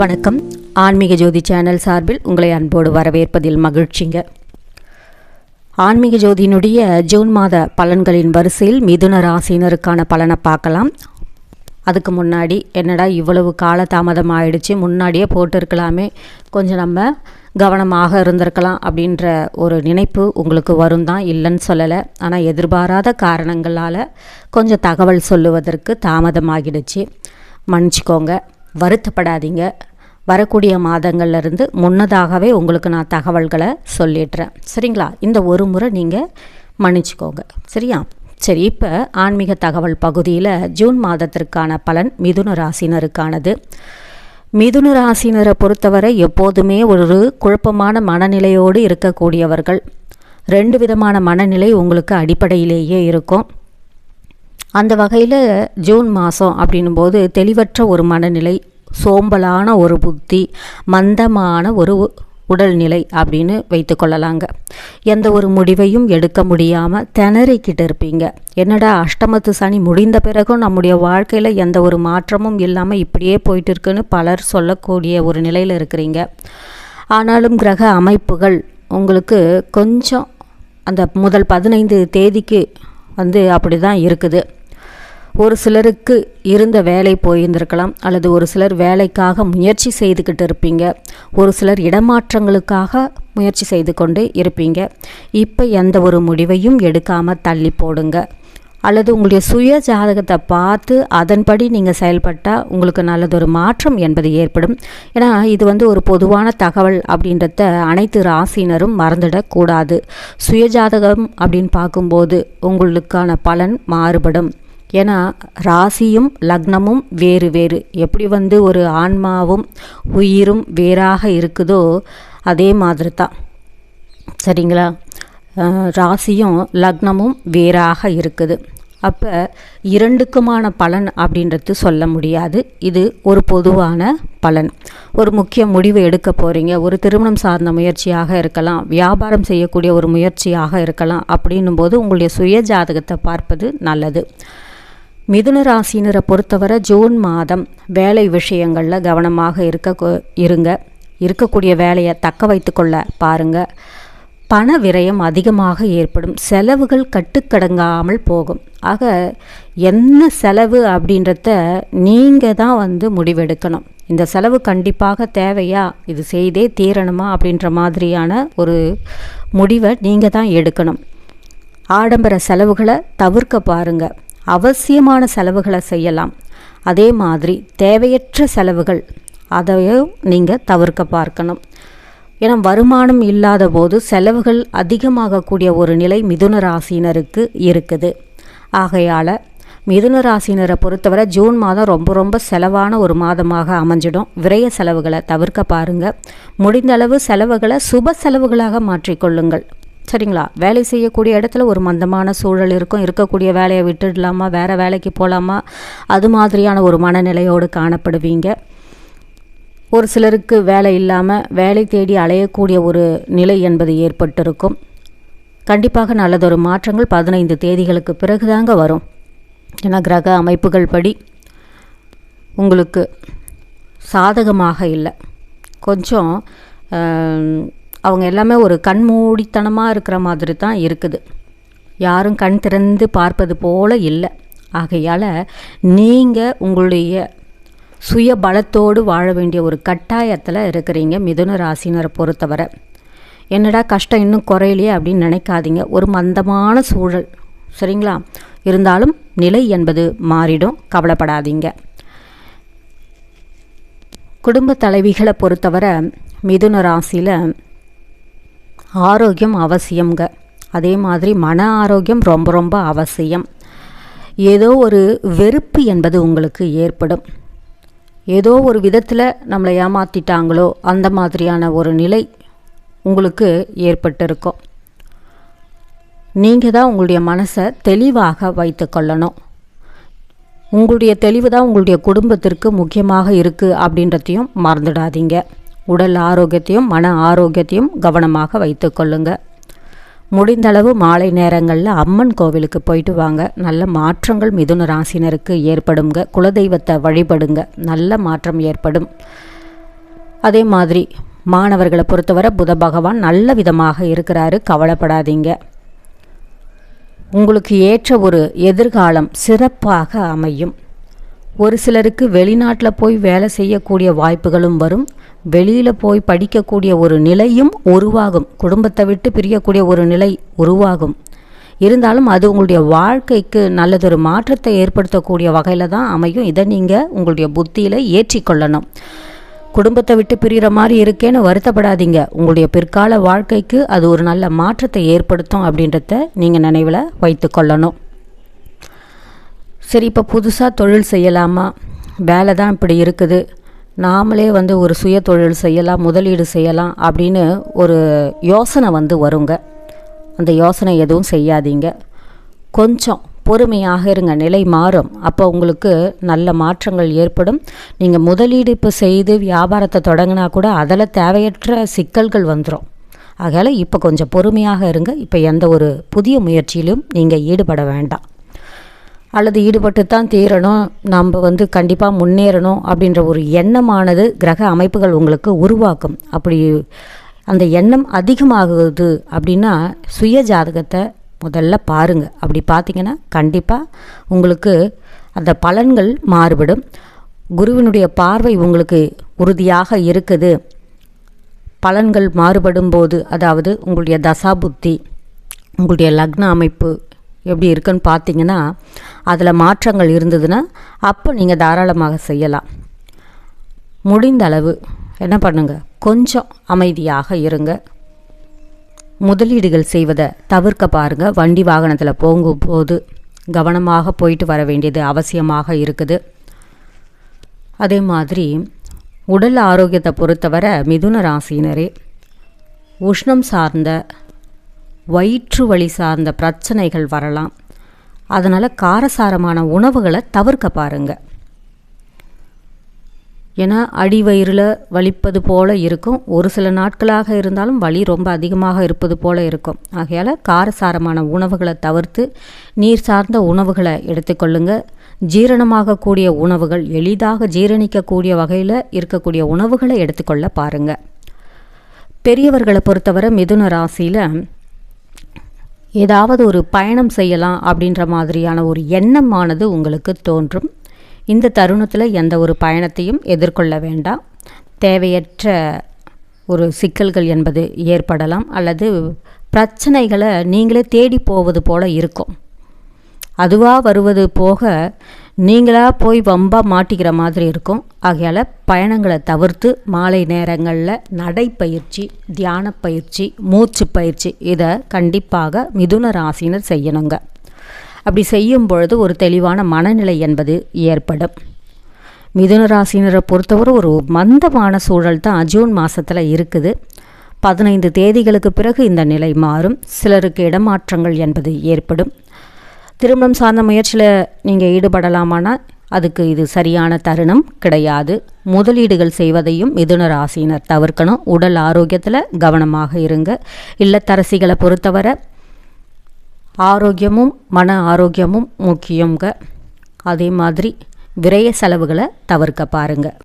வணக்கம். ஆன்மீக ஜோதி சேனல் சார்பில் உங்களை அன்போடு வரவேற்பதில் மகிழ்ச்சிங்க. ஆன்மீக ஜோதியினுடைய ஜூன் மாத பலன்களின் வரிசையில் மிதுன ராசினருக்கான பலனை பார்க்கலாம். அதுக்கு முன்னாடி என்னடா இவ்வளவு கால தாமதம் ஆயிடுச்சு முன்னாடியே போட்டிருக்கலாமே கொஞ்சம் நம்ம கவனமாக இருந்திருக்கலாம் அப்படின்ற ஒரு நினைப்பு உங்களுக்கு வரும் தான் இல்லைன்னு சொல்லலை. ஆனால் எதிர்பாராத காரணங்களால் கொஞ்சம் தகவல் சொல்லுவதற்கு தாமதமாகிடுச்சு. மன்னிச்சிக்கோங்க. வருத்தப்படாதீங்க. வரக்கூடிய மாதங்கள்லேருந்து முன்னதாகவே உங்களுக்கு நான் தகவல்களை சொல்லிடுறேன். சரிங்களா? இந்த ஒரு முறை நீங்கள் மன்னிச்சிக்கோங்க. சரியா? சரி இப்போ ஆன்மீக தகவல் பகுதியில் ஜூன் மாதத்திற்கான பலன் மிதுன ராசினருக்கானது. மிதுன ராசினரை பொறுத்தவரை எப்போதுமே ஒரு குழப்பமான மனநிலையோடு இருக்கக்கூடியவர்கள். ரெண்டு விதமான மனநிலை உங்களுக்கு அடிப்படையிலேயே இருக்கும். அந்த வகையில் ஜூன் மாதம் அப்படின்னும் போது தெளிவற்ற ஒரு மனநிலை சோம்பலான ஒரு புத்தி மந்தமான ஒரு உடல்நிலை அப்படின்னு வைத்துக்கொள்ளலாங்க எந்த ஒரு முடிவையும் எடுக்க முடியாமல் திணறிக்கிட்டு இருப்பீங்க. என்னடா அஷ்டமத்து சனி முடிந்த பிறகும் நம்முடைய வாழ்க்கையில் எந்த ஒரு மாற்றமும் இல்லாமல் இப்படியே போயிட்டு இருக்குன்னு பலர் சொல்லக்கூடிய ஒரு நிலையில் இருக்கிறீங்க. ஆனாலும் கிரக அமைப்புகள் உங்களுக்கு கொஞ்சம் அந்த முதல் பதினைந்து தேதிக்கு வந்து அப்படி தான் இருக்குது. ஒரு சிலருக்கு இருந்த வேலை போயிருந்திருக்கலாம் அல்லது ஒரு சிலர் வேலைக்காக முயற்சி செய்துக்கிட்டு இருப்பீங்க. ஒரு சிலர் இடமாற்றங்களுக்காக முயற்சி செய்து கொண்டு இருப்பீங்க. இப்போ எந்த ஒரு முடிவையும் எடுக்காமல் தள்ளி போடுங்க. அல்லது உங்களுடைய சுய ஜாதகத்தை பார்த்து அதன்படி நீங்கள் செயல்பட்டால் உங்களுக்கு நல்லதொரு மாற்றம் என்பது ஏற்படும். ஏன்னா இது வந்து ஒரு பொதுவான தகவல் அப்படின்றத அனைத்து ராசினரும் மறந்துடக்கூடாது சுய ஜாதகம் அப்படின்னு பார்க்கும்போது உங்களுக்கான பலன் மாறுபடும். ஏன்னா ராசியும் லக்னமும் வேறு வேறு. எப்படி வந்து ஒரு ஆன்மாவும் உயிரும் வேறாக இருக்குதோ அதே மாதிரி தான் சரிங்களா ராசியும் லக்னமும் வேறாக இருக்குது. அப்போ இரண்டுக்குமான பலன் அப்படின்றது சொல்ல முடியாது. இது ஒரு பொதுவான பலன். ஒரு முக்கிய முடிவு எடுக்க போகிறீங்க ஒரு திருமணம் சார்ந்த முயற்சியாக இருக்கலாம். வியாபாரம் செய்யக்கூடிய ஒரு முயற்சியாக இருக்கலாம். அப்படின்னும் போது உங்களுடைய சுய ஜாதகத்தை பார்ப்பது நல்லது. மிதுன ராசினரை பொறுத்தவரை ஜூன் மாதம் வேலை விஷயங்களில் கவனமாக இருக்க இருங்க. இருக்கக்கூடிய வேலையை தக்க வைத்துக்கொள்ள பாருங்கள் பண விரயம் அதிகமாக ஏற்படும். செலவுகள் கட்டுக்கடங்காமல் போகும். ஆக என்ன செலவு அப்படின்றத நீங்கள் தான் வந்து முடிவெடுக்கணும். இந்த செலவு கண்டிப்பாக தேவையா? இது செய்தே தீரணுமா? அப்படின்ற மாதிரியான ஒரு முடிவை நீங்கள் தான் எடுக்கணும். ஆடம்பர செலவுகளை தவிர்க்க பாருங்கள் அவசியமான செலவுகளை செய்யலாம். அதே மாதிரி தேவையற்ற செலவுகள் அதையும் நீங்கள் தவிர்க்க பார்க்கணும். ஏன்னா வருமானம் இல்லாத போது செலவுகள் அதிகமாகக்கூடிய ஒரு நிலை மிதுன ராசினருக்கு இருக்குது. ஆகையால் மிதுன ராசினரை பொறுத்தவரை ஜூன் மாதம் ரொம்ப ரொம்ப செலவான ஒரு மாதமாக அமைஞ்சிடும். விரய செலவுகளை தவிர்க்க பாருங்கள் முடிந்தளவு செலவுகளை சுப செலவுகளாக மாற்றிக்கொள்ளுங்கள். சரிங்களா? வேலை செய்யக்கூடிய இடத்துல ஒரு மந்தமான சூழல் இருக்கும். இருக்கக்கூடிய வேலையை விட்டுடலாமா? வேறு வேலைக்கு போகலாமா அது மாதிரியான ஒரு மனநிலையோடு காணப்படுவீங்க. ஒரு சிலருக்கு வேலை இல்லாமல் வேலை தேடி அலையக்கூடிய ஒரு நிலை என்பது ஏற்பட்டிருக்கும். கண்டிப்பாக நல்லதொரு மாற்றங்கள் பதினைந்து தேதிகளுக்கு பிறகுதாங்க வரும். ஏன்னா கிரக அமைப்புகள் படி உங்களுக்கு சாதகமாக இல்லை. கொஞ்சம் அவங்க எல்லாமே ஒரு கண்மூடித்தனமாக இருக்கிற மாதிரி தான் இருக்குது. யாரும் கண் திறந்து பார்ப்பது போல இல்லை. ஆகையால் நீங்கள் உங்களுடைய சுய பலத்தோடு வாழ வேண்டிய ஒரு கட்டாயத்தில் இருக்கிறீங்க மிதுன ராசினரை பொறுத்தவரை. என்னடா கஷ்டம் இன்னும் குறையிலையே அப்படின்னு நினைக்காதீங்க. ஒரு மந்தமான சூழல். சரிங்களா? இருந்தாலும் நிலை என்பது மாறிடும். கவலைப்படாதீங்க. குடும்ப தலைவிகளை பொறுத்தவரை மிதுன ராசியில் ஆரோக்கியம் அவசியம்ங்க. அதே மாதிரி மன ஆரோக்கியம் ரொம்ப ரொம்ப அவசியம். ஏதோ ஒரு வெறுப்பு என்பது உங்களுக்கு ஏற்படும். ஏதோ ஒரு விதத்தில் நம்மளை ஏமாற்றிட்டாங்களோ அந்த மாதிரியான ஒரு நிலை உங்களுக்கு ஏற்பட்டிருக்கும். நீங்கள் தான் உங்களுடைய மனசை தெளிவாக வைத்து கொள்ளணும். உங்களுடைய தெளிவு தான் உங்களுடைய குடும்பத்திற்கு முக்கியமாக இருக்குது அப்படின்றதையும் மறந்துடாதீங்க. உடல் ஆரோக்கியத்தையும் மன ஆரோக்கியத்தையும் கவனமாக வைத்துக்கொள்ளுங்க முடிந்தளவு மாலை நேரங்களில் அம்மன் கோவிலுக்கு போயிட்டு வாங்க. நல்ல மாற்றங்கள் மிதுன ராசினருக்கு ஏற்படுங்க. குலதெய்வத்தை வழிபடுங்க. நல்ல மாற்றம் ஏற்படும். அதே மாதிரி மாணவர்களை பொறுத்தவரை புத பகவான் நல்ல விதமாக இருக்கிறாரு. கவலைப்படாதீங்க. உங்களுக்கு ஏற்ற ஒரு எதிர்காலம் சிறப்பாக அமையும். ஒரு சிலருக்கு வெளிநாட்டில் போய் வேலை செய்யக்கூடிய வாய்ப்புகளும் வரும். வெளியில் போய் படிக்கக்கூடிய ஒரு நிலையும் உருவாகும். குடும்பத்தை விட்டு பிரியக்கூடிய ஒரு நிலை உருவாகும். இருந்தாலும் அது உங்களுடைய வாழ்க்கைக்கு நல்லதொரு மாற்றத்தை ஏற்படுத்தக்கூடிய வகையில் தான் அமையும். இதை நீங்கள் உங்களுடைய புத்தியில் ஏற்றிக்கொள்ளணும். குடும்பத்தை விட்டு பிரிகிற மாதிரி இருக்கேன்னு வருத்தப்படாதீங்க. உங்களுடைய பிற்கால வாழ்க்கைக்கு அது ஒரு நல்ல மாற்றத்தை ஏற்படுத்தும் அப்படின்றத நீங்கள் நினைவில் வைத்து கொள்ளணும். சரி இப்போ புதுசாக தொழில் செய்யலாமா? வேலை தான் இப்படி இருக்குது. நாமளே வந்து ஒரு சுய தொழில் செய்யலாம் முதலீடு செய்யலாம் அப்படின்னு ஒரு யோசனை வந்து வருங்க. அந்த யோசனை எதுவும் செய்யாதீங்க. கொஞ்சம் பொறுமையாக இருங்க. நிலை மாறும். அப்போ உங்களுக்கு நல்ல மாற்றங்கள் ஏற்படும். நீங்கள் முதலீடு இப்போ செய்து வியாபாரத்தை தொடங்கினா கூட அதில் தேவையற்ற சிக்கல்கள் வந்துடும் ஆகையால் இப்போ கொஞ்சம் பொறுமையாக இருங்க. இப்போ எந்த ஒரு புதிய முயற்சியிலும் நீங்கள் ஈடுபட வேண்டாம். அல்லது ஈடுபட்டு தான் தீரணும் நம்ம வந்து கண்டிப்பாக முன்னேறணும் அப்படின்ற ஒரு எண்ணமானது கிரக அமைப்புகள் உங்களுக்கு உருவாக்கும். அப்படி அந்த எண்ணம் அதிகமாகுது அப்படின்னா சுய ஜாதகத்தை முதல்ல பாருங்கள் அப்படி பார்த்தீங்கன்னா கண்டிப்பாக உங்களுக்கு அந்த பலன்கள் மாறுபடும். குருவினுடைய பார்வை உங்களுக்கு உறுதியாக இருக்குது. பலன்கள் மாறுபடும் போது அதாவது உங்களுடைய தசா புத்தி உங்களுடைய லக்ன அமைப்பு எப்படி இருக்குன்னு பார்த்தீங்கன்னா அதில் மாற்றங்கள் இருந்ததுன்னா அப்போ நீங்கள் தாராளமாக செய்யலாம். முடிந்த அளவு என்ன பண்ணுங்க? கொஞ்சம் அமைதியாக இருங்க. முதலீடுகள் செய்வதை தவிர்க்க பாருங்கள் வண்டி வாகனத்தில் போகும்போது கவனமாக போயிட்டு வர வேண்டியது அவசியமாக இருக்குது. அதே மாதிரி உடல் ஆரோக்கியத்தை பொறுத்தவரை மிதுன ராசினரே உஷ்ணம் சார்ந்த வயிற்று வலி சார்ந்த பிரச்சனைகள் வரலாம். அதனால் காரசாரமான உணவுகளை தவிர்க்க பாருங்கள் ஏன்னா அடி வயிறில் வலிப்பது போல் இருக்கும். ஒரு சில நாட்களாக இருந்தாலும் வலி ரொம்ப அதிகமாக இருப்பது போல் இருக்கும். ஆகையால் காரசாரமான உணவுகளை தவிர்த்து நீர் சார்ந்த உணவுகளை எடுத்துக்கொள்ளுங்க ஜீரணமாகக்கூடிய உணவுகள் எளிதாக ஜீரணிக்கக்கூடிய வகையில் இருக்கக்கூடிய உணவுகளை எடுத்துக்கொள்ள பாருங்கள் பெரியவர்களை பொறுத்தவரை மிதுன ராசியில் ஏதாவது ஒரு பயணம் செய்யலாம் அப்படின்ற மாதிரியான ஒரு எண்ணமானது உங்களுக்கு தோன்றும். இந்த தருணத்தில் எந்த ஒரு பயணத்தையும் எதிர்கொள்ள வேண்டாம். தேவையற்ற ஒரு சிக்கல்கள் என்பது ஏற்படலாம் அல்லது பிரச்சனைகளை நீங்களே தேடி போவது போல இருக்கும். அதுவாக வருவது போக நீங்களாக போய் வம்பாக மாட்டிக்கிற மாதிரி இருக்கும். ஆகையால் பயணங்களை தவிர்த்து மாலை நேரங்களில் நடைப்பயிற்சி தியான பயிற்சி மூச்சு பயிற்சி இதை கண்டிப்பாக மிதுன ராசினர் செய்யணுங்க. அப்படி செய்யும் பொழுது ஒரு தெளிவான மனநிலை என்பது ஏற்படும். மிதுன ராசினரை பொறுத்தவரை ஒரு மந்தமான சூழல் தான் ஜூன் மாதத்தில் இருக்குது. பதினைந்து தேதிகளுக்கு பிறகு இந்த நிலை மாறும். சிலருக்கு இடமாற்றங்கள் என்பது ஏற்படும். திருமணம் சார்ந்த முயற்சியில் நீங்கள் ஈடுபடலாமானால் அதுக்கு இது சரியான தருணம் கிடையாது. முதலீடுகள் செய்வதையும் மிதுன ராசியினர் தவிர்க்கணும். உடல் ஆரோக்கியத்தில் கவனமாக இருங்க. இல்லத்தரசிகளை பொறுத்தவரை ஆரோக்கியமும் மன ஆரோக்கியமும் முக்கியங்க. அதே மாதிரி விரய செலவுகளை தவிர்க்க பாருங்கள்